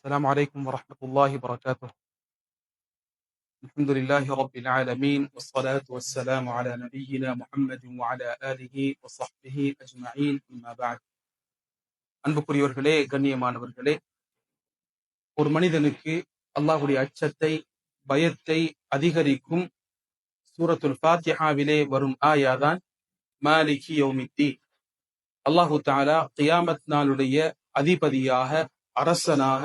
السلام عليكم ورحمة الله وبركاته الحمد لله رب العالمين والصلاة والسلام على نبينا محمد وعلى آله وصحبه أجمعين أما بعد அன்புக்குரியவர்களே கண்ணியமானவர்களே ஒரு மனிதனுக்கு அல்லாஹுடைய அச்சத்தை பயத்தை அதிகரிக்கும் சூரத்துல் ஃபாத்திஹாவிலே வரும் ஆயாதான் மாலிகி யௌமித்தி அல்லாஹு தாலா கியாமத் நாளுடைய அதிபதியாக அரசனாக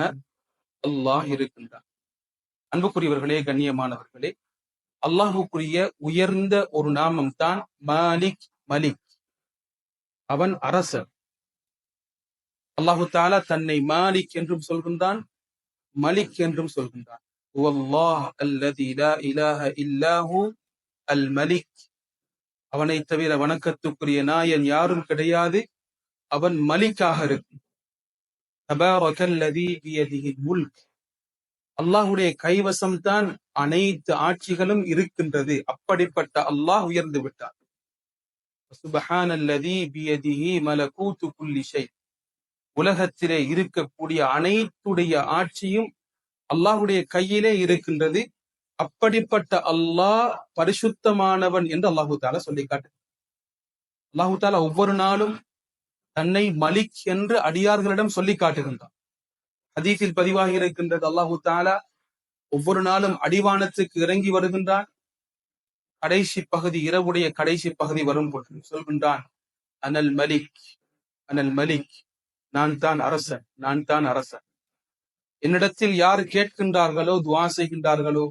அல்லாஹ் இருக்கின்றான். அன்புக்குரியவர்களே கண்ணியமானவர்களே அல்லாஹுக்குரிய உயர்ந்த ஒரு நாமம் தான் மாலிக் மலிக். அவன் அரசர். அல்லாஹு தாலா தன்னை மாலிக் என்றும் சொல்கின்றான் மலிக் என்றும் சொல்கின்றான். இல்லாஹு அல் மலிக் அவனை தவிர வணக்கத்துக்குரிய நாயன் யாரும் கிடையாது. அவன் மலிக்காக இருக்கும் முல்க். அல்லாஹுடைய கைவசம் தான் அனைத்து ஆட்சிகளும் இருக்கின்றது. அப்படிப்பட்ட அல்லாஹ் உயர்ந்து விட்டார் உலகத்திலே இருக்கக்கூடிய அனைத்துடைய ஆட்சியும் அல்லாஹுடைய கையிலே இருக்கின்றது. அப்படிப்பட்ட அல்லாஹ் பரிசுத்தமானவன் என்று அல்லாஹு தாலா சொல்லி காட்டு அல்லாஹு தாலா ஒவ்வொரு நாளும் தன்னை மலிக் என்று அடியார்களிடம் சொல்லி காட்டுகின்றான். ஹதீஸில் பதிவாகி இருக்கின்றது. அல்லாஹு தாலா ஒவ்வொரு நாளும் அடிவானத்துக்கு இறங்கி வருகின்றான். கடைசி பகுதி இரவுடைய கடைசி பகுதி வரும் பொழுது சொல்கின்றான் அனல் மலிக் அனல் மலிக் நான் தான் அரசன் நான் தான் அரசன். என்னிடத்தில் யார் கேட்கின்றார்களோ துவா செய்கின்றார்களோ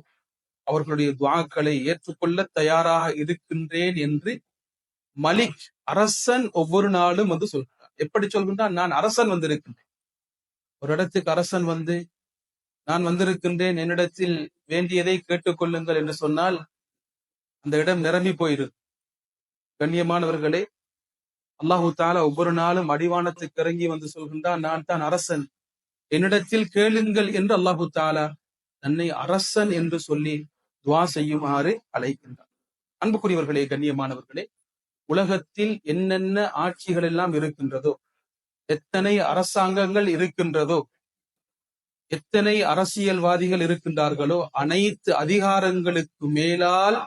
அவர்களுடைய துவாக்களை ஏற்றுக்கொள்ள தயாராக இருக்கின்றேன் என்று மலிக் அரசன் ஒவ்வொரு நாளும் வந்து சொல்கிறார் எப்படி சொல்கின்றான் நான் அரசன் வந்திருக்கின்றேன். ஒரு இடத்துக்கு அரசன் வந்து நான் வந்திருக்கின்றேன் என்னிடத்தில் வேண்டியதை கேட்டுக்கொள்ளுங்கள் என்று சொன்னால் அந்த இடம் நிரம்பி போயிரு. கண்ணியமானவர்களே அல்லாஹு தாலா ஒவ்வொரு நாளும் அடிவானத்துக்கு இறங்கி வந்து சொல்கின்றான் நான் தான் அரசன். என்னிடத்தில் கேளுங்கள் என்று அல்லாஹு தாலா தன்னை அரசன் என்று சொல்லி துவா செய்யுமாறு அழைக்கின்றான். அன்புக்குரியவர்களே கண்ணியமானவர்களே உலகத்தில் என்னென்ன ஆட்சிகள் எல்லாம் இருக்கின்றதோ எத்தனை அரசாங்கங்கள் இருக்கின்றதோ எத்தனை அரசியல்வாதிகள் இருக்கின்றார்களோ அனைத்து அதிகாரங்களுக்கு மேலால்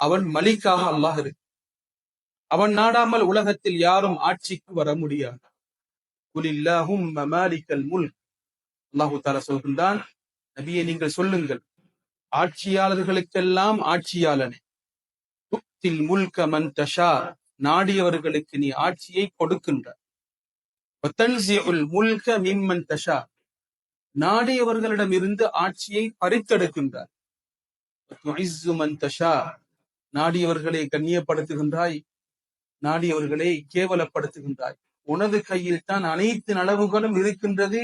அவன் மலிக்காக அல்லாஹ் இருக்கு அவன் நாடாமல் உலகத்தில் யாரும் ஆட்சிக்கு வர முடியாது. குலில்லாஹும் மமாலிக்கல் முல் அல்லாஹு தாலா சொல்கின்றான் நபியை நீங்கள் சொல்லுங்கள் ஆட்சியாளர்களுக்கெல்லாம் ஆட்சியாளனே. துக்தில் முல்க மன் தஷா நாடியவர்களுக்கு நீ ஆட்சியை கொடுக்கின்ற முல்க மிம்மன் தஷா நாடியவர்களிடம் இருந்து ஆட்சியை பறித்தெடுக்கின்றார் நாடியவர்களை கண்ணியப்படுத்துகின்றாய் நாடியவர்களை கேவலப்படுத்துகின்றாய். உனது கையில் தான் அனைத்து நலவுகளும் இருக்கின்றது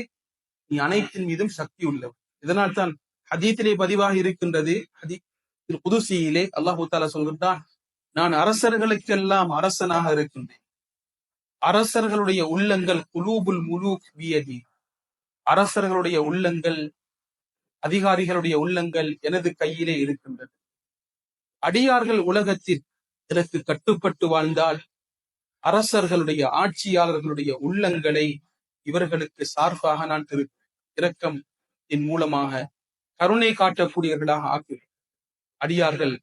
நீ அனைத்தின் மீதும் சக்தி உள்ளவர் இதனால் தான் ஹதீத்திலே பதிவாக இருக்கின்றது ஹதீ புதுசியிலே அல்லாஹு தாலா சொல்கின்றான் நான் அரசர்களுக்கெல்லாம் அரசனாக இருக்கின்றேன். அரசர்களுடைய உள்ளங்கள் குலூபுல் முழு வியதி. அரசர்களுடைய உள்ளங்கள் அதிகாரிகளுடைய உள்ளங்கள் எனது கையிலே இருக்கின்றது. அடியார்கள் உலகத்தில் எனக்கு கட்டுப்பட்டு வாழ்ந்தால் அரசர்களுடைய ஆட்சியாளர்களுடைய உள்ளங்களை இவர்களுக்கு சார்பாக நான் திரு இரக்கம் என் மூலமாக கருணை காட்டக்கூடியவர்களாக ஆக்குவேன். அடியார்கள்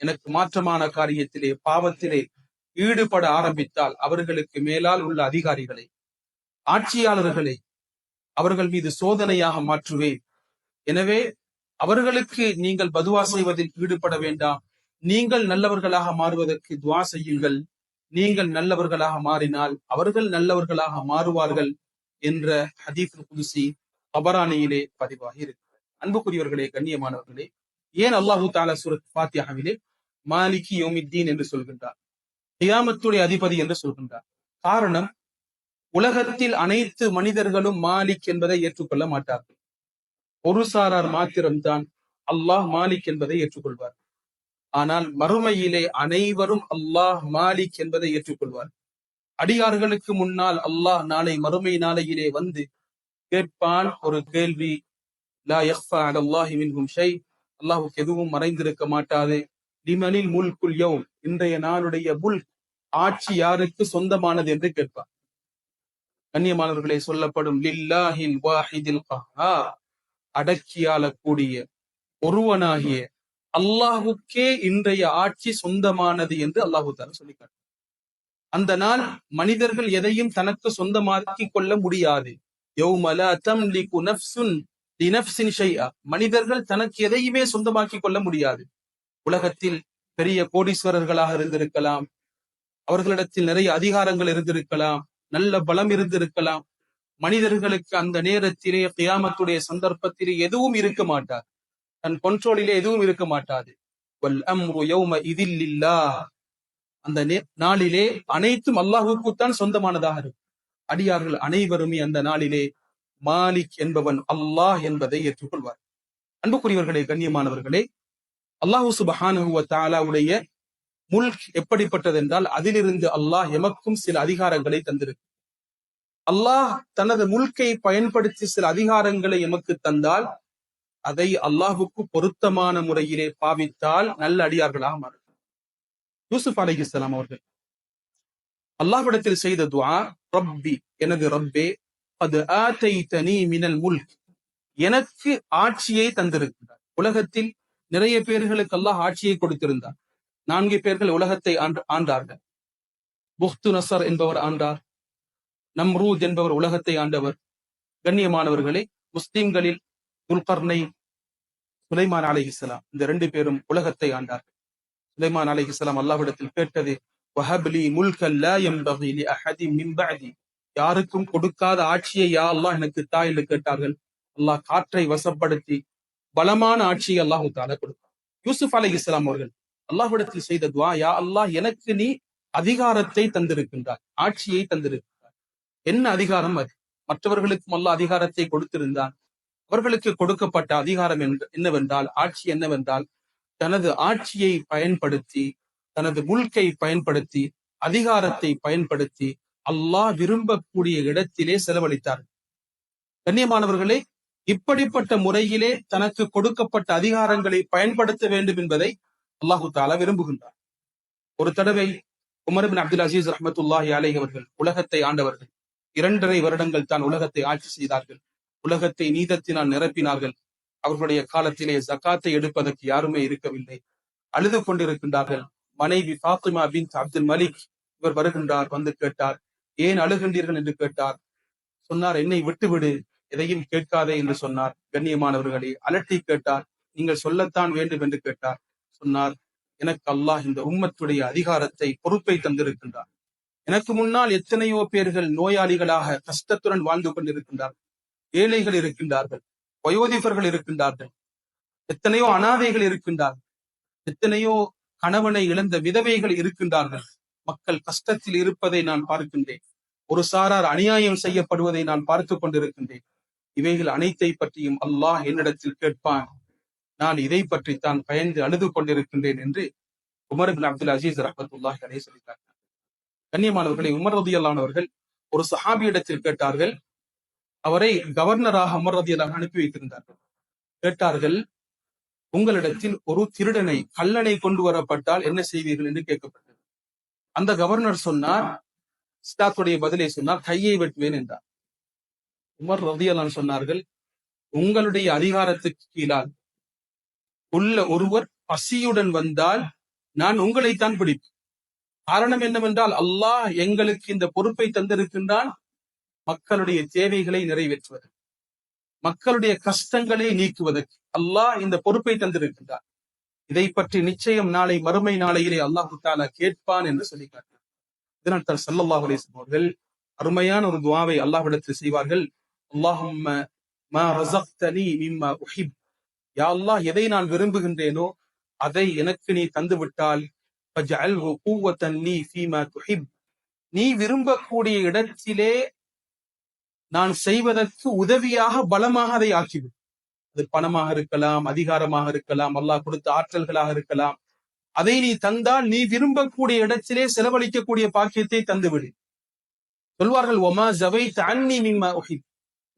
எனக்கு மாற்றமான காரியத்திலே பாவத்திலே ஈடுபட ஆரம்பித்தால் அவர்களுக்கு மேலால் உள்ள அதிகாரிகளை ஆட்சியாளர்களை அவர்கள் மீது சோதனையாக மாற்றுவேன். எனவே அவர்களுக்கு நீங்கள் பதுவா செய்வதில் ஈடுபட வேண்டாம். நீங்கள் நல்லவர்களாக மாறுவதற்கு துவா செய்யுங்கள். நீங்கள் நல்லவர்களாக மாறினால் அவர்கள் நல்லவர்களாக மாறுவார்கள் என்ற ஹதீஃப் குதிசி அபராணியிலே பதிவாகி இருக்கிறது அன்புக்குரியவர்களே கண்ணியமானவர்களே ஏன் அல்லாஹு தாலா சூரத் ஃபாத்தியாவிலே மாலிகி யோமித்தீன் என்று சொல்கின்றார்? கியாமத்துடைய அதிபதி என்று சொல்கின்றார். காரணம் உலகத்தில் அனைத்து மனிதர்களும் மாலிக் என்பதை ஏற்றுக்கொள்ள மாட்டார்கள். ஒரு சாரார் மாத்திரம்தான் அல்லாஹ் மாலிக் என்பதை ஏற்றுக்கொள்வார். ஆனால் மறுமையிலே அனைவரும் அல்லாஹ் மாலிக் என்பதை ஏற்றுக்கொள்வார். அடியார்களுக்கு முன்னால் அல்லாஹ் நாளை மறுமை நாளையிலே வந்து கேட்பான் ஒரு கேள்வி லா யக்ஃபா அலல்லாஹி மின்ஹும் ஷை அல்லாஹுக்கு எதுவும் மறைந்திருக்க மாட்டாது. லிமனில் முல்குல் யௌம் இன்றைய நாளுடைய முல் ஆட்சி யாருக்கு சொந்தமானது என்று கேட்பார். கண்ணியமானவர்களே சொல்லப்படும் லில்லாஹில் வாஹிதில் அடக்கியாளக்கூடிய ஒருவனாகிய அல்லாஹுக்கே இன்றைய ஆட்சி சொந்தமானது என்று அல்லாஹு தால சொல்லிக்காட்டு அந்த நாள் மனிதர்கள் எதையும் தனக்கு சொந்தமாக்கிக் கொள்ள முடியாது. மனிதர்கள் தனக்கு எதையுமே சொந்தமாக்கிக் கொள்ள முடியாது. உலகத்தில் பெரிய கோடீஸ்வரர்களாக இருந்திருக்கலாம். அவர்களிடத்தில் நிறைய அதிகாரங்கள் இருந்திருக்கலாம். நல்ல பலம் இருந்திருக்கலாம். மனிதர்களுக்கு அந்த நேரத்திலே கியாமத்துடைய சந்தர்ப்பத்திலே எதுவும் இருக்க மாட்டார். தன் கொண்ட்ரோலிலே எதுவும் இருக்க மாட்டாது. அந்த நாளிலே அனைத்தும் அல்லாஹுக்குத்தான் சொந்தமானதாக இருக்கும். அடியார்கள் அனைவருமே அந்த நாளிலே மாலிக் என்பவன் அல்லாஹ் என்பதை ஏற்றுக்கொள்வார். அன்புக்குரியவர்களே கண்ணியமானவர்களே அல்லாஹு சுபஹானுவ தாலாவுடைய முல்க் எப்படிப்பட்டது என்றால் அதிலிருந்து அல்லாஹ் எமக்கும் சில அதிகாரங்களை தந்திருக்கு. அல்லாஹ் தனது முல்கை பயன்படுத்தி சில அதிகாரங்களை எமக்கு தந்தால் அதை அல்லாஹுக்கு பொருத்தமான முறையிலே பாவித்தால் நல்ல அடியார்களாக மாறும். யூசுப் அலை இஸ்லாம் அவர்கள் அல்லாஹ்விடத்தில் செய்த துவா ரப்பி எனது ரப்பே அது ஆத்தை தனி மினல் முல்க். எனக்கு ஆட்சியை தந்திருக்கிறார். உலகத்தில் நிறைய பேர்களுக்கு அல்லாஹ் ஆட்சியை கொடுத்திருந்தார். நான்கு பேர்கள் உலகத்தை ஆண்டார்கள். புஹ்து நசர் என்பவர் ஆண்டார். நம்ரூத் என்பவர் உலகத்தை ஆண்டவர். கண்ணியமானவர்களே முஸ்லிம்களில் துல்கர்னை சுலைமான் அலை இஸ்லாம் இந்த ரெண்டு பேரும் உலகத்தை ஆண்டார்கள். சுலைமான் அலை இஸ்லாம் அல்லாவிடத்தில் கேட்டது வஹப்லி முல்கல்லா எம்பகி அஹதி யாருக்கும் கொடுக்காத ஆட்சியை யா அல்லாஹ் எனக்கு தா என்று கேட்டார்கள். அல்லாஹ் காற்றை வசப்படுத்தி பலமான ஆட்சியை அல்லாஹு தால கொடுத்தார் யூசுப் அலை இஸ்லாம் அவர்கள் அல்லாஹ்விடத்தில் செய்த துவா யா அல்லாஹ் எனக்கு நீ அதிகாரத்தை தந்திருக்கின்றாய் ஆட்சியை தந்திருக்கின்றார் என்ன அதிகாரம் அது? மற்றவர்களுக்கும் அல்லாஹ் அதிகாரத்தை கொடுத்திருந்தான். அவர்களுக்கு கொடுக்கப்பட்ட அதிகாரம் என்னவென்றால் ஆட்சி என்னவென்றால் தனது ஆட்சியை பயன்படுத்தி தனது முல்கை பயன்படுத்தி அதிகாரத்தை பயன்படுத்தி அல்லாஹ் விரும்பக்கூடிய இடத்திலே செலவழித்தார்கள் கண்ணியமானவர்களே இப்படிப்பட்ட முறையிலே தனக்கு கொடுக்கப்பட்ட அதிகாரங்களை பயன்படுத்த வேண்டும் என்பதை அல்லாஹு தாலா விரும்புகின்றார். ஒரு தடவை உமர்பின் அப்துல் அசீஸ் ரஹமத்துல்லாஹி அலை அவர்கள் உலகத்தை ஆண்டவர்கள். இரண்டரை வருடங்கள் தான் உலகத்தை ஆட்சி செய்தார்கள். உலகத்தை நீதத்தினால் நிரப்பினார்கள். அவர்களுடைய காலத்திலே ஜக்காத்தை எடுப்பதற்கு யாருமே இருக்கவில்லை. அழுது கொண்டிருக்கின்றார்கள். மனைவி ஃபாத்திமா பின் அப்துல் மலிக் இவர் வருகின்றார் வந்து கேட்டார் ஏன் அழுகின்றீர்கள் என்று கேட்டார். சொன்னார் என்னை விட்டுவிடு எதையும் கேட்காதே என்று சொன்னார். கண்ணியமானவர்களே அலட்டி கேட்டார். நீங்கள் சொல்லத்தான் வேண்டும் என்று கேட்டார். சொன்னார் எனக்கு அல்லாஹ் இந்த உம்மத்துடைய அதிகாரத்தை பொறுப்பை தந்திருக்கின்றார். எனக்கு முன்னால் எத்தனையோ பேர்கள் நோயாளிகளாக கஷ்டத்துடன் வாழ்ந்து கொண்டிருக்கின்றார்கள் ஏழைகள் இருக்கின்றார்கள் வயோதிபர்கள் இருக்கின்றார்கள் எத்தனையோ அனாதைகள் இருக்கின்றார்கள் எத்தனையோ கணவனை இழந்த விதவைகள் இருக்கின்றார்கள். மக்கள் கஷ்டத்தில் இருப்பதை நான் பார்க்கின்றேன். ஒரு சாரார் அநியாயம் செய்யப்படுவதை நான் பார்த்து கொண்டிருக்கின்றேன். இவைகள் அனைத்தை பற்றியும் அல்லாஹ் என்னிடத்தில் கேட்பான். நான் இதை பற்றித்தான் பயந்து அழுது கொண்டிருக்கின்றேன் என்று உமர் பின் அப்துல் அசீஸ் ரஹத்துல்லாஹி அலே சொல்லிட்டார் கண்ணியமானவர்களை உமர் ரதியல்லானவர்கள் ஒரு சஹாபியிடத்தில் கேட்டார்கள். அவரை கவர்னராக உமர் ரதியல்லாக அனுப்பி வைத்திருந்தார்கள். கேட்டார்கள் உங்களிடத்தில் ஒரு திருடனை கல்லணை கொண்டு வரப்பட்டால் என்ன செய்வீர்கள்? என்று கேட்கப்பட்டது. அந்த கவர்னர் சொன்னார் சித்தாத்துடைய பதிலை சொன்னார் கையை வெட்டுவேன் என்றார். உமர் ரதியலான் சொன்னார்கள் உங்களுடைய அதிகாரத்துக்கு கீழால் உள்ள ஒருவர் பசியுடன் வந்தால் நான் உங்களைத்தான் பிடிப்பேன். காரணம் என்னவென்றால் அல்லாஹ் எங்களுக்கு இந்த பொறுப்பை தந்திருக்கின்றான் மக்களுடைய தேவைகளை நிறைவேற்றுவது மக்களுடைய கஷ்டங்களை நீக்குவதற்கு. அல்லாஹ் இந்த பொறுப்பை தந்திருக்கின்றார் இதை பற்றி நிச்சயம் நாளை மறுமை நாளையிலே அல்லாஹு தாலா கேட்பான் என்று சொல்லி காட்டினார் இதனால் தான் சல்லல்லாஹ் அலிஸ்லாம் அவர்கள் அருமையான ஒரு துவாவை அல்லாஹ்விடத்தில் செய்வார்கள். அல்லாஹும் யா அல்லாஹ் எதை நான் விரும்புகின்றேனோ அதை எனக்கு நீ தந்து விட்டால் நீ விரும்பக்கூடிய இடத்திலே நான் செய்வதற்கு உதவியாக பலமாக அதை ஆக்கிவிடும் அது பணமாக இருக்கலாம் அதிகாரமாக இருக்கலாம் அல்லாஹ் கொடுத்த ஆற்றல்களாக இருக்கலாம். அதை நீ தந்தால் நீ விரும்பக்கூடிய இடத்திலே செலவழிக்கக்கூடிய பாக்கியத்தை தந்துவிடு. சொல்வார்கள் ஒமா ஜவை தன்னி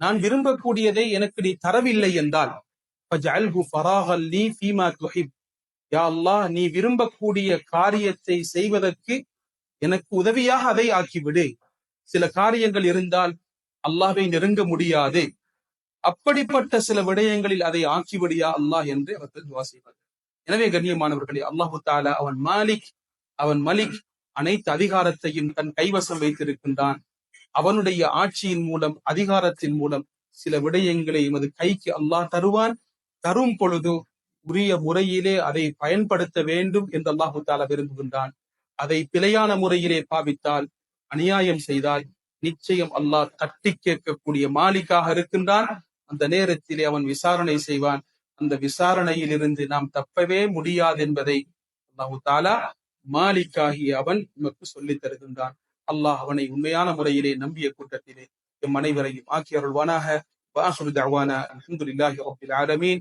நான் விரும்பக்கூடியதை எனக்கு நீ தரவில்லை என்றால் யா அல்லாஹ் நீ விரும்பக்கூடிய காரியத்தை செய்வதற்கு எனக்கு உதவியாக அதை ஆக்கிவிடு. சில காரியங்கள் இருந்தால் அல்லாவை நெருங்க முடியாது. அப்படிப்பட்ட சில விடயங்களில் அதை ஆக்கிவிடியா அல்லாஹ் என்று அவர்கள் துவா எனவே கண்ணியமானவர்களே அல்லாஹு தாலா அவன் மாலிக் அவன் மலிக் அனைத்து அதிகாரத்தையும் தன் கைவசம் வைத்திருக்கின்றான். அவனுடைய ஆட்சியின் மூலம் அதிகாரத்தின் மூலம் சில விடயங்களை எமது கைக்கு அல்லாஹ் தருவான். தரும் பொழுது உரிய முறையிலே அதை பயன்படுத்த வேண்டும் என்று அல்லாஹு தாலா விரும்புகின்றான். அதை பிழையான முறையிலே பாவித்தால் அநியாயம் செய்தால் நிச்சயம் அல்லாஹ் தட்டி கேட்கக்கூடிய மாலிக்காக இருக்கின்றான். அந்த நேரத்திலே அவன் விசாரணை செய்வான். அந்த விசாரணையில் இருந்து நாம் தப்பவே முடியாது என்பதை அல்லாஹு தாலா மாலிக்காகிய அவன் நமக்கு சொல்லித் தருகின்றான். அல்லாஹ் அவனை உண்மையான முறையிலே நம்பிய கூட்டத்திலே எம் அனைவரையும் ஆக்கி அருள்வானாக. வாஹரு தவானா அல்ஹம்துலில்லாஹி ரப்பில் ஆலமீன்.